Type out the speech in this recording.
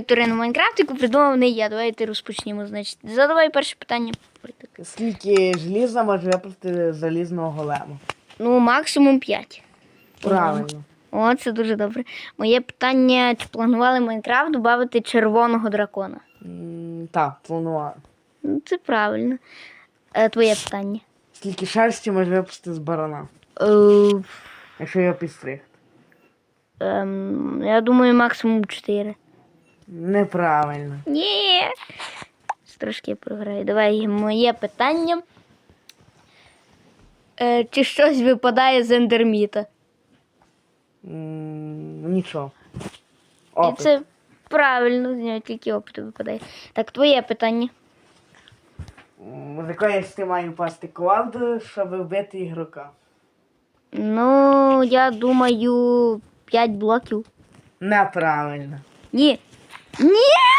Вікторину Майнкрафт, яку придумав не я. Давайте розпочнімо. Значить, задавай перше питання. Скільки желіза може випустити залізного голема? Ну, максимум 5. Правильно. О, це дуже добре. Моє питання: чи планували Майнкрафт додати червоного дракона? Так, планував. Ну, це правильно. Е, твоє питання. Скільки шерсті може випустити з барана, Е, якщо його підстригти? ем, я думаю, максимум 4. Неправильно. Ні. Трошки я програю. Давай моє питання. Е, чи щось випадає з ендерміта? М, Нічого. І Опит. це правильно, з нього тільки опит випадає. Так, твоє питання. М, З якої ти має впасти кувалда, щоб вбити ігрока? Ну, я думаю, 5 блоків. Неправильно. Ні. Ні!